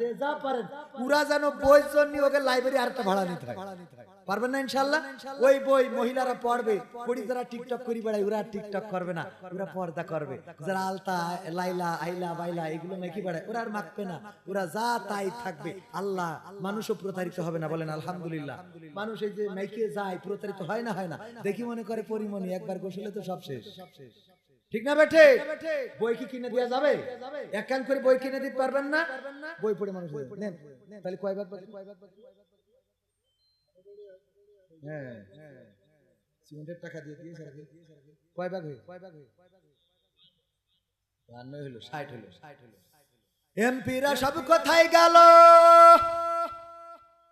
যে যা পারেন পুরা যেন বই জন্য ওকে লাইব্রেরি আরেকটা ভাড়া নিতে হয়। পারবেন না ইনশাল্লাহ ওই বই মহিলারা পড়বে পড়ি যারা টিকটক করি বেড়ায় ওরা টিকটক করবে না ওরা পর্দা করবে। যারা আলতা লাইলা আইলা বাইলা এগুলো নাকি বেড়ায় ওরা আর মাখবে না। ওরা যা তাই থাকবে আল্লাহ মানুষও প্রতারিত হবে না বলেন আলহামদুলিল্লাহ। মানুষ এই যে নাইকে যায় প্রতারিত হয় না হয় না। দেখি মনে করে পরিমণি একবার গোসলে তো সব শেষ। ঠিক না বেঠে? বই কি কিনে দেওয়া যাবে? এক কান করে বই কিনে দিতে পারবেন না? বই পড়ে মানুষ নেন। তাহলে কয়বার? হ্যাঁ সিমেন্টের টাকা দিয়ে দিয়ে কয় ভাগ হয়ে? কয় ভাগ হয়ে? বান্ন হলো ষাট হলো। ষাট হলো এমপিরা সব কোথায় গেল।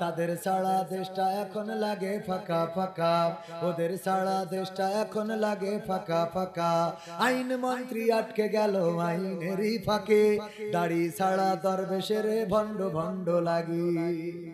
তাদের সারা দেশটা এখন লাগে ফাঁকা ফাঁকা। ওদের সারা দেশটা এখন লাগে ফাঁকা ফাঁকা। আইন মন্ত্রী আটকে গেল, আইনেরই ফাঁকে। দাড়ি ছাড়া দরবেশের ভণ্ড ভণ্ড লাগি।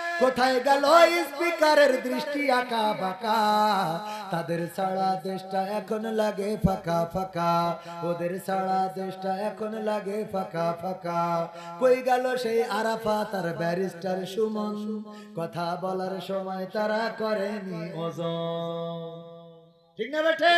কোথায় গেল স্পিকারের দৃষ্টি আঁকা বাঁকা? তাদের সারা দেশটা এখন লাগে ফাঁকা ফাঁকা। ওদের সারা দেশটা এখন লাগে ফাঁকা ফাঁকা। কই গেল সেই আরাফা তার ব্যারিস্টার সুমন? কথা বলার সময় তারা করেনি ওজন। ঠিক না বেঠে?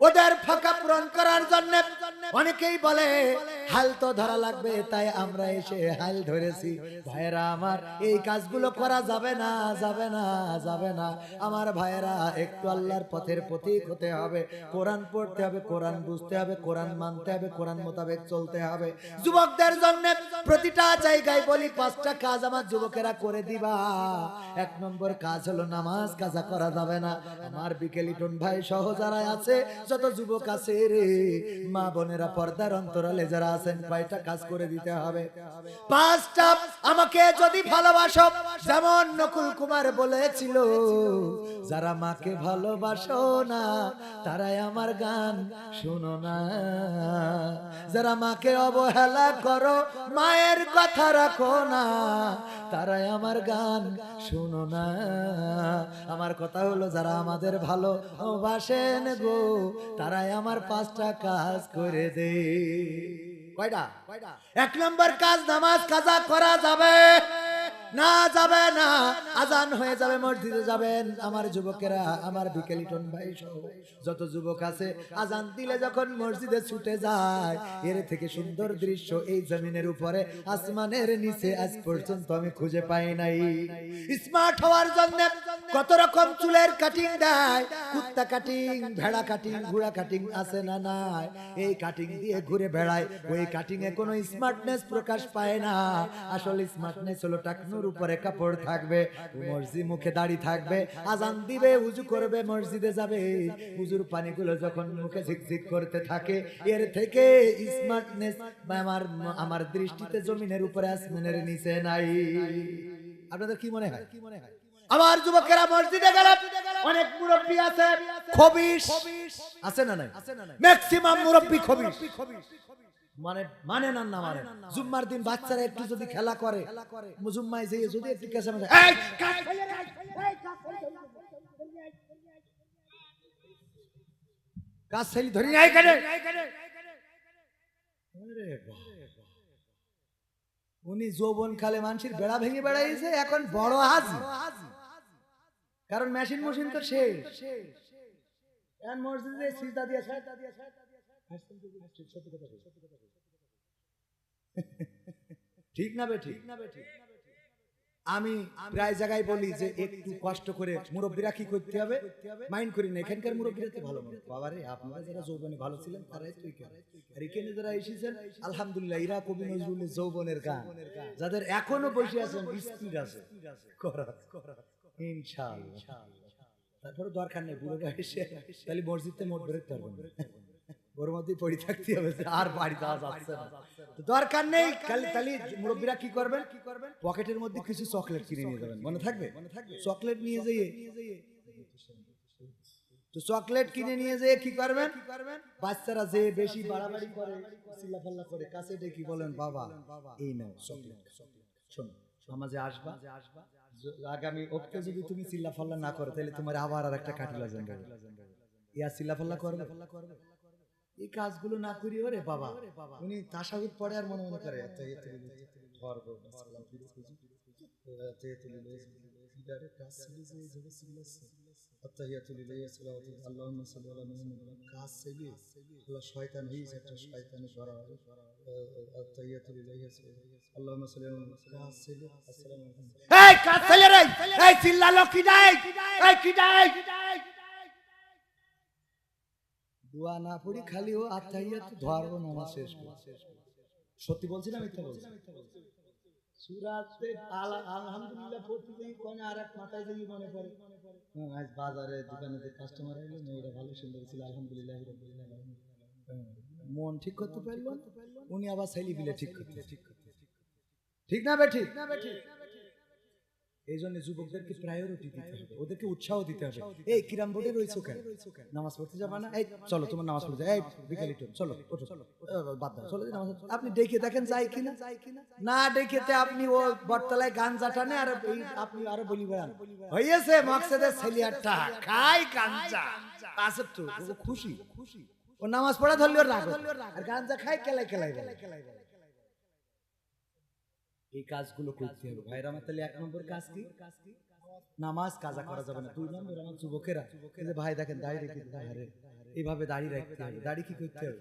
ওদের ফাঁকা পূরণ করার জন্য অনেকেই বলে, হাল তো ধরা লাগবে, তাই আমরা এসে হাল ধরেছি। ভাইরা আমার, এই কাজগুলো করা যাবে না যাবে না যাবে না। আমার ভাইরা একটু আল্লাহর পথের পথিক হতে হবে। কোরআন পড়তে হবে, কোরআন বুঝতে হবে, কোরআন মানতে হবে, কোরআন মোতাবেক চলতে হবে। যুবকদের জন্য প্রতিটা জায়গায় বলি, পাঁচটা কাজ আমার যুবকেরা করে দিবা। এক নম্বর কাজ হলো নামাজ, কাজা করা যাবে না। আমার বিকেলিটন ভাই সহ যারা আছে, যত যুবক আছে রে, মা বোনেরা পর্দার অন্তরালে যারা আছেন, কয়টা কাজ করে দিতে হবে? পাঁচটা, আমাকে যদি ভালোবাসো, যেমন নকুল কুমার বলেছিল, যারা মাকে ভালোবাসো না, তারাই আমার গান শুনো না। যারা মাকে অবহেলা করো মায়ের কথা রাখো না। তারাই আমার গান শুনো না। আমার কথা হলো, যারা আমাদের ভালো বাসেন গো, তারাই আমার পাঁচটা কাজ করে দে। কয়টা? এক নম্বর কাজ, নামাজ, কাজা করা যাবে। না যাবে না, আজান হয়ে যাবে, মসজিদে যাবেন। আমার যুবকেরা, আমার বিকেলিটন ভাই সহ, যত যুবক আছে, আজান দিলে যখন মসজিদে ছুটে যায়, এর থেকে সুন্দর দৃশ্য এই জমিনের উপরে, আসমানের নিচে আজ পর্যন্ত আমি খুঁজে পাই নাই। স্মার্ট হওয়ার জন্য কত রকম চুলের কাটিং দেয়, কুত্তা কাটিং ভেড়া কাটিং ঘোড়া কাটিং আছে না নাই? এই কাটিং দিয়ে ঘুরে বেড়ায়, ওই কাটিং এ কোনো স্মার্টনেস প্রকাশ পায় না। আসলে স্মার্টনেস হলো টেকনোলজি টাকনুর উপরে কাপড় থাকবে মসজিদ মুখে দাড়ি থাকবে আজান দিবে উজু করবে মসজিদে যাবে। উজুর পানিগুলো যখন মুখে ঝিকঝিক করতে থাকে এর থেকে স্মার্টনেস আমার আমার দৃষ্টিতে জমিনের উপরে আসমানের নিচে নাই। আপনাদের কি মনে হয়? কি মনে হয় আমার যুবকেরা মসজিদে গেল অনেক মুরব্বী আছে খবিস আছে না নাই? ম্যাক্সিমাম মুরব্বী খবিস মানে মানে না না মানে। জুম্মার দিন বাচ্চারা একটু যদি খেলা করে জুম্মায় যেয়ে যদি একটু কেসে মেসে, ছেলে ধরি নাই কেন উনি যৌবন খালে মানুষের বেড়া ভেঙে বেড়াইছে এখন বড় হাজি। কারণ মেশিন মেশিন তো শেষ। মসজিদে সিজদা দিয়ে ঠিক না বে ঠিক? না বে আমি প্রায় জায়গায় বলি যে একটু কষ্ট করে মুরব্বীরা কি করতে হবে? মাইন্ড করি না, এখানকার মুরব্বীরা তো ভালো বাবা রে আপনারা যারা যৌবনে ভালো ছিলেন, তারাই তো আর এখানে যারা এসেছেন, আলহামদুলিল্লাহ, এরা কবি নজরুলের যৌবনের গান। যাদের এখনও বসে আছেন, স্পিড আছে। ইনশাআল্লাহ। তারপরে দরকার নেই বুড়ো বয়সে তাহলে মসজিদে মোট বেরোতে পারবেন। ওর মধ্যে পড়ে থাকতে হবে আর বাড়ি যাওয়া যাচ্ছে না। তো দরকার নেই খালি তাহলে মুরব্বীরা কি করবেন? কি করবেন? পকেটের মধ্যে কিছু চকলেট কিনে নিয়ে যাবেন। মনে থাকবে? মনে থাকবে। চকলেট নিয়ে যেয়ে তো চকলেট কিনে নিয়ে যেয়ে কি করবেন? বাচ্চারা যে বেশি বাড়াবাড়ি করে চিল্লাফাল্লা করে কাছে ডেকে বলেন বাবা এই নাও চকলেট শোনো সমাজে আসবা আসবা। আগামী অক্টে যদি তুমি চিল্লাফাল্লা না করো তাহলে তোমার আবার আর একটা কাটিলা জানবে ইয়া চিল্লাফাল্লা করবে। এই কাজগুলো না করি ওরে বাবা। উনি তাসাহুদ পড়ে আর মনে মনে করে এত এত ধর্ম সালাম ফিরে খুঁজি এত এত লিলে কাজ ছিল যে এই জায়গায় চিল্লাচ্ছে আত্তাহিয়াতু লিল্লাহি ওয়া সালাওয়াতু আল্লাহুম্মা সাল্লি আলা মুহাম্মাদ। কাজ ছিল আল্লাহ দোয়া না পড়ি খালি ও আত্মাইয়া তো ধরবো নামাজ শেষ। সত্যি বলছি না মিথ্যা বলছি? সুরাতে আলা- আলহামদুলিল্লাহ পড়তে যাই কোনে আর এক মাথায় যাই মনে পড়ে। হ্যাঁ, আজ বাজারে দোকানে কাস্টমার এলো মেয়েরা ভালো সুন্দর ছিল আলহামদুলিল্লাহ মন ঠিক করতে পারল উনি আবার সাইলি বিলে ঠিক করতে ঠিক করতে ঠিক না বে ঠিক না বে ঠিক? এই জন্য যুবকদেরকে প্রায়োরিটি দিতে হবে। ওদেরকে উৎসাহ দিতে হবে। এই কিরাম বোর্ডে রয়েছে কেন? নামাজ পড়তে যাবা না? এই চলো তোমার নামাজ পড়তে এই বিকালি চলো ওঠো। বাদ দাও চলো নামাজ আপনি ডেকে দেখেন যাই কিনা? না ডেকেতে আপনি ও বটতলায় গান জাটানে আর আপনি আরও বলি বেড়ান। হয়েছে মকসেদের ছেলিয়ারটা খাই গাঞ্জা। আছে তো খুশি খুশি। ও নামাজ পড়া ধরলে রাগ। আর গাঞ্জা খাই কেলাই কেলাই বলে এই কাজগুলো করতে হবে। ভাইরা আমার তাহলে এক নম্বর কাজ কি? নামাজ কাজা করা যাবে না। দুই নম্বর আমার যুবকেরা ভাই দেখেন দাড়ি রেখে দিতে হবে। এইভাবে দাড়ি রাখতে হবে। দাড়ি কি করতে হবে?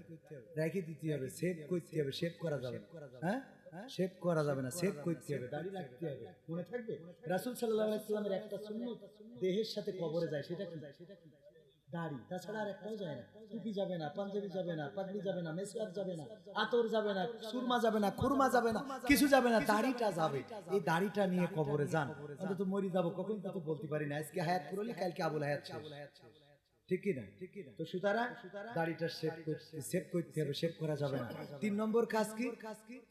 রেখে দিতে হবে। সেভ করতে হবে। সেভ করা যাবে না। হ্যাঁ? সেভ করা যাবে না। সেভ করতে হবে। দাড়ি রাখতে হবে। মনে থাকবে? রাসূল সাল্লাল্লাহু আলাইহি সাল্লামের একটা সুন্নত দেহের সাথে কবরে যায় সেটা কি? সেটা কি? দাড়ি তাছাড়া আর একটাও যায় না টুপি যাবে না পাঞ্জাবি যাবে না পাগড়ি যাবে না মেসওয়াক যাবে না আতর যাবে না সুরমা যাবে না খুরমা যাবে না কিছু যাবে না দাড়িটা যাবে এই দাড়িটা নিয়ে কবরে যান অন্তত মরি যাব কখন তা তো বলতে পারি না আজকে হায়াত পুরলি কালকে আবুল হায়াত শেষ। ঠিক কি না। তো সুতরাং দাড়িটা সেভ করতে সেভ করতে হবে সেভ করা যাবে না। তিন নম্বর কাজ কি?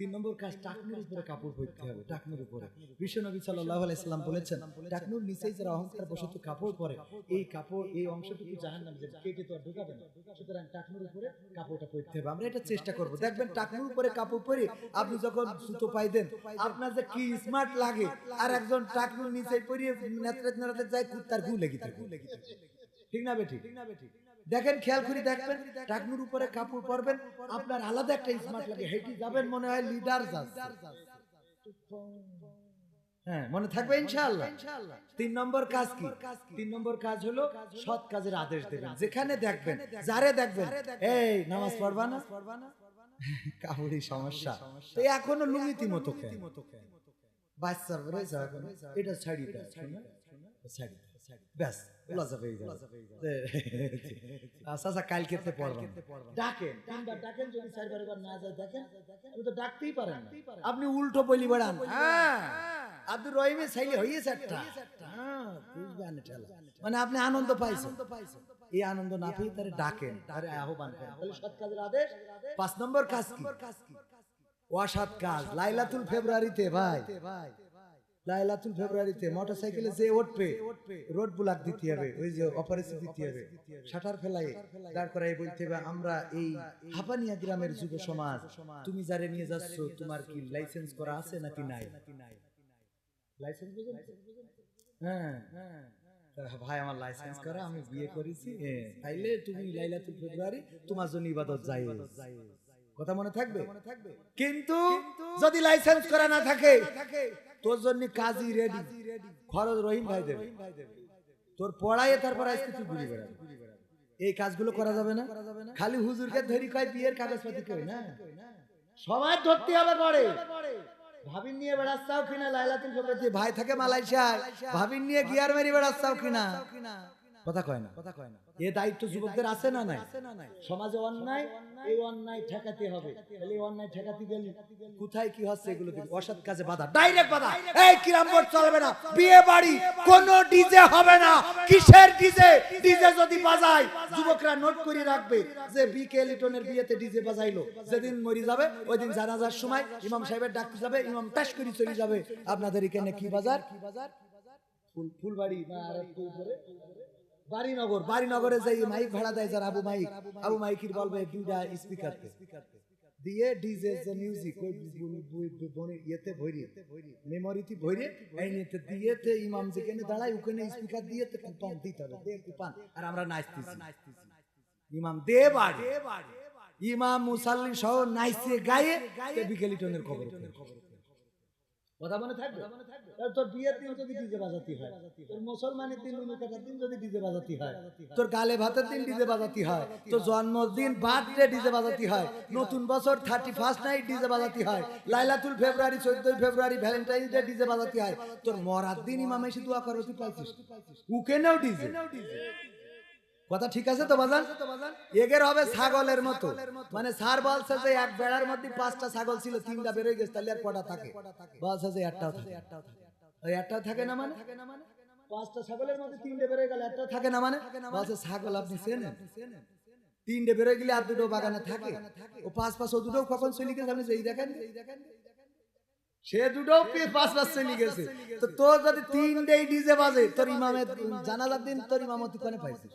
তিন নম্বর কাজ টাকনুর উপরে কাপড় পরতে হবে টাকনুর উপরে। বিশ্বনবী সাল্লাল্লাহু আলাইহি সাল্লাম বলেছেন টাকনুর নিচেই যারা অহংকার বশত কাপড় পরে এই কাপড় এই অংশটুকু জাহান্নাম কেটে তো আর ঢোকাবে না। সুতরাং টাকনুর উপরে কাপড়টা পরতে হবে। আমরা এটা চেষ্টা করব। দেখবেন টাকনুর উপরে কাপড় পরে আপনি যখন সুতো পাই দেন আপনার যে কি স্মার্ট লাগে আর একজন টাকনুর নিচে পরিয়ে নেত্রে নেত্রে যায় কুত্তার গু লেগে থাকে। ঠিক না বেঠিক? দেখেন, খেয়াল করে দেখবেন, টাকনুর উপরে কাপড় পরবেন, আপনার আলাদা একটা স্মার্ট লাগে। হেঁটে যাবেন মনে হয় লিডার হ্যাঁ মনে থাকবে ইনশাআল্লাহ। তিন নম্বর কাজ কি? তিন নম্বর কাজ হলো সৎ কাজের আদেশ দেবেন। যেখানে দেখবেন, যারে দেখবেন, এই নামাজ পড়বা না? সমস্যা। এখনও লুঙ্গিতি মতো এটা ছাড়ি ছাড়ি ব্যাস পেয়ে যাবে পড়বেন ডাকেন তিনবার ডাকেন যদি চারবার এবার না যায় দেখেন। আপনি তো ডাকতেই পারেন আপনি উল্টো বলি বেড়ান। হ্যাঁ। আব্দুর রহিমে চাইলে হয়েছে একটা হ্যাঁ, ঠেলা। মানে আপনি আনন্দ পাইছেন। এই আনন্দ না পেয়ে তারে ডাকেন। তারে আহ্বান করেন। তাহলে সৎ কাজের আদেশ। পাঁচ নম্বর কাজ কি? অসৎ কাজ লাইলাতুল ফেব্রুয়ারিতে ভাই। ভাই। লাইলাতুল ফেব্রুয়ারিতে মোটরসাইকেলে যে উঠবে রোড ব্লক দিতে হবে ওই যে অপারেশন দিতে হবে শাটার ফেলাই দাঁড় করাই বলতে হবে আমরা এই হাপানিয়া গ্রামের যুব সমাজ তুমি যারে নিয়ে যাচ্ছ তোমার কি লাইসেন্স করা আছে নাকি নাই? লাইসেন্স বুঝেন? হ্যাঁ। তা ভাই আমার লাইসেন্স করা আমি বিয়ে করেছি হ্যাঁ, তাইলে তুমি লাইলাতুল ফেব্রুয়ারি তোমার জন্য ইবাদত যাই কথা মনে থাকবে? কিন্তু যদি লাইসেন্স করা না থাকে তোর জন্য কাজী রেডি খরচ রহিম ভাই দেবে। তোর পড়াইয়ে তারপর আজকে তুই ঘুরে বেড়াবি। এই কাজগুলো করা যাবে না? খালি হুজুরকে ধরি কয় বিয়ের কাগজপাতি কই না? সবাই ধরতে হবে পরে। ভাবিন নিয়ে বেড়াচ্ছাও কিনা লাইলাতুল ফেব্রুয়ারি ভাই থাকে মালয়েশিয়ায়। ভাবিন নিয়ে গিয়ার মেরি বেড়াচ্ছাও কিনা কথা কয় না। কথা কয় না। এ দায়িত্ব যুবকদের আছে না নাই? সমাজে অন্যায় এই অন্যায় ঠেকাতে হবে। তাহলে এই অন্যায় ঠেকাতে গেলে কোথায় কি হচ্ছে এগুলো অসৎ কাজে বাধা। ডাইরেক্ট বাধা। এই কিরাম বোর্ড চলবে না। বিয়ে বাড়ি কোন ডিজে হবে না। কিসের ডিজে ডিজে যদি বাজায় যুবকরা নোট করে রাখবে যে বিকে লিটনের বিয়েতে ডিজে বাজাইলো। যেদিন মরি যাবে ওই দিন জানাজার সময় ইমাম সাহেবের ডাক যাবে ইমাম টাস করে চলে যাবে। আপনাদের এখানে কি বাজার? কি বাজার? ফুল ফুলবাড়ি না আর একটু উপরে। বাড়িনগর, বাড়িনগরে যাই মাইক ভাড়া দেয় যারা আবু মাইক আবু মাইকির বলবে দুইটা স্পিকার দিয়ে ডিজে যে মিউজিক ইয়েতে মেমোরিতে ভরে, এই নিতে ইমাম যেখানে দাঁড়ায়, ওখানে স্পিকার কুপান দিতে হবে, দে কুপান, আর আমরা নাচতেছি। ইমাম দে বাড়ি, ইমাম মুসাল্লি সহ নাইছে গায়ে বিকেলি টনের খবর। কথা মনে থাকবে? তোর বিয়ের দিন যদি ডিজে বাজাতি হয় তোর মুসলমানের দিন লুলু কাটার দিন যদি ডিজে বাজাতি হয় তোর গালে ভাতের দিন ডিজে বাজাতি হয় তোর জন্মদিন বার্থডে ডিজে বাজাতি হয় নতুন বছর থার্টি ফার্স্ট নাইট ডিজে বাজাতি হয় লাইলাতুল ফেব্রুয়ারি চোদ্দই ফেব্রুয়ারি ভ্যালেন্টাইন্স ডে ডিজে বাজাতি হয়। তোর মরার দিন ইমাম এসে দোয়া করো তুই পাইছিস। উকেনেও ডিজে। কথা ঠিক আছে তো, বাজান? এগের হবে ছাগলের মতো। মানে স্যার বলছে যে এক বেড়ার মধ্যে পাঁচটা ছাগল ছিল, তিনটা বেরোয় গেছে, তাহলে আর কটা থাকে? বলছে যে একটাও থাকে। ওই একটাও থাকে না মানে? পাঁচটা ছাগলের মধ্যে তিনটে বেরোয় গেলে একটাও থাকে না মানে? বলছে ছাগল আপনি চেনেন? তিনটে বেরোয় গেলে আর দুটো বাগানে থাকে? ও পাঁচ পাঁচ ও দুটো কখন চলে গেছে আপনি যেই দেখেন? সে দুটো পাঁচ পাঁচ চলে গেছে। তো তোর যদি তিনটেই ডিজে বাজে তোর ইমামের জানাজার দিন তোর ইমামতি কোনে পাইছিস?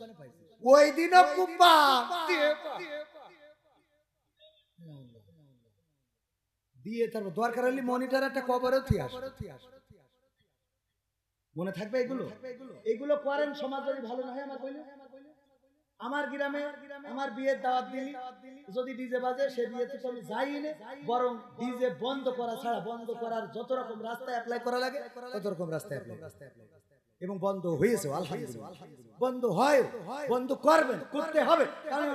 ওই দিনও কুম্বা দিয়ে তারপর দরকার হলে মনিটর একটা থিয়ে আস মনে থাকবে এগুলো? এগুলো? করেন সমাজ যদি ভালো না হয় আমার কইলে আমার গ্রামে, আমার বিয়ের দাওয়াত দিলি, যদি ডিজে বাজে, সে বিয়েতে তো আমি যাই না বরং ডিজে বন্ধ করা ছাড়া, বন্ধ করার যত রকম রাস্তায় অ্যাপ্লাই করা লাগে, তত রকম রাস্তায় অ্যাপ্লাই এবং বন্ধ হয়েছে আলহামদুলিল্লাহ। বন্ধ হয় বন্ধ করবেন করতে হবে। কারণ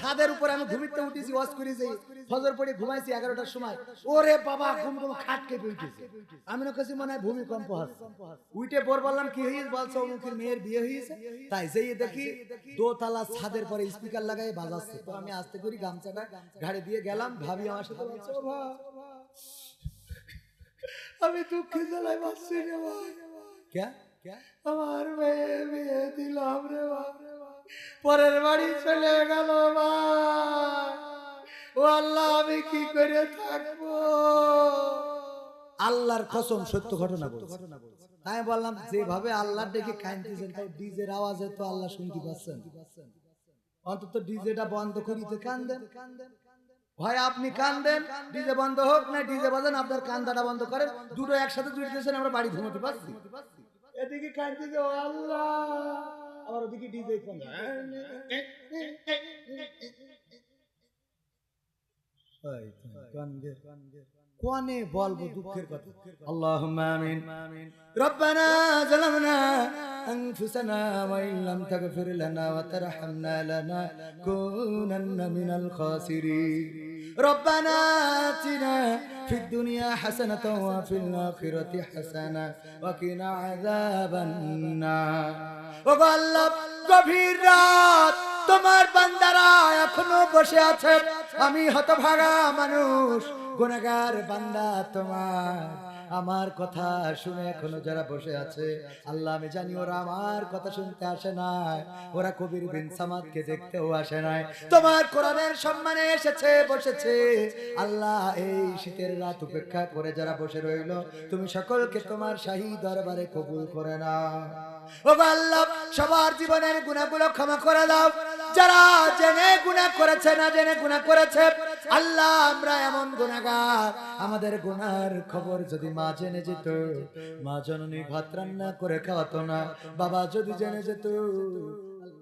ছাদের উপরে আমি ঘুমিতে উঠেছি ওয়াজ করেছি ফজর পড়ে ঘুমাইছি এগারোটার সময়। ওরে বাবা ঘুম ঘুম খাটকে উঠেছি। আমি না কাছে মনে হয় ভূমিকম্প হচ্ছে। উঠে পর বললাম কি হয়েছে? বলছে অমুকের মেয়ের বিয়ে হয়েছে। তাই যেই দেখি দোতলা ছাদের পরে স্পিকার লাগাই বাজাচ্ছে। তো আমি আস্তে করি গামছাটা ঘাড়ে দিয়ে গেলাম ভাবি আমার সাথে বলছে আমি দুঃখে জ্বালাই বাঁচছি রে ভাই ক্যা? আমার মেয়ে বিয়ে দিলাম রে। পরের বাড়ি চলে গেল ভাই ও আল্লাহ আমি কি করে থাকব? আল্লাহর কসম সত্য ঘটনা বলছি। তাই বললাম যেভাবে আল্লাহ ডেকে কাঁদতেছেন তাই ডিজের আওয়াজে তো আল্লাহ শুনতে পাচ্ছেন। অন্তত ডিজেটা বন্ধ করিতে কান্দেন। হয় আপনি কান্দেন ডিজে বন্ধ হোক না ডিজে বাজান আপনার কান্দাটা বন্ধ করেন। দুটো একসাথে জুড়তেছেন আমরা বাড়ি ঘুমোতে পারছি। এদিকে কাঁদতেছে ও আল্লাহ! আবার ওদিকে ডিজে কোনে বলব দুঃখের কথা। আল্লাহুম্মা আমিন। রব্বানা জালামনা আনফুসানা ওয়া ইন লাম তাগফির লানা ওয়া তারহামনা লানাকুনান্না মিনাল খাসিরিন। ربنا آتنا في الدنيا حسنة وفي الآخرة حسنة وقنا عذاب النار ওগো আল্লাহ গভীর রাত তোমার বান্দারা এখনো বসে আছে আমি হতভাগা মানুষ গুনাহগার বান্দা তোমার আমার কথা শুনে এখনও যারা বসে আছে আল্লাহ আমি জানি ওরা আমার কথা শুনতে আসে না ওরা কবির বিন সামাদকে দেখতেও আসে নাই। তোমার কোরআনের সম্মানে এসেছে বসেছে। আল্লাহ এই শীতের রাত উপেক্ষা করে যারা বসে রইল তুমি সকলকে তোমার শাহী দরবারে কবুল করে নাও। ও আল্লাহ সবার জীবনের গুণাগুলো ক্ষমা করে দাও। যারা জেনে গুণা করেছে না জেনে গুণা করেছে আল্লাহ, আমরা এমন গুণাগার আমাদের গুনার খবর যদি মা জেনে যেত, মা জননী ভাত রান্না করে খাওয়াতো না, বাবা যদি জেনে যেত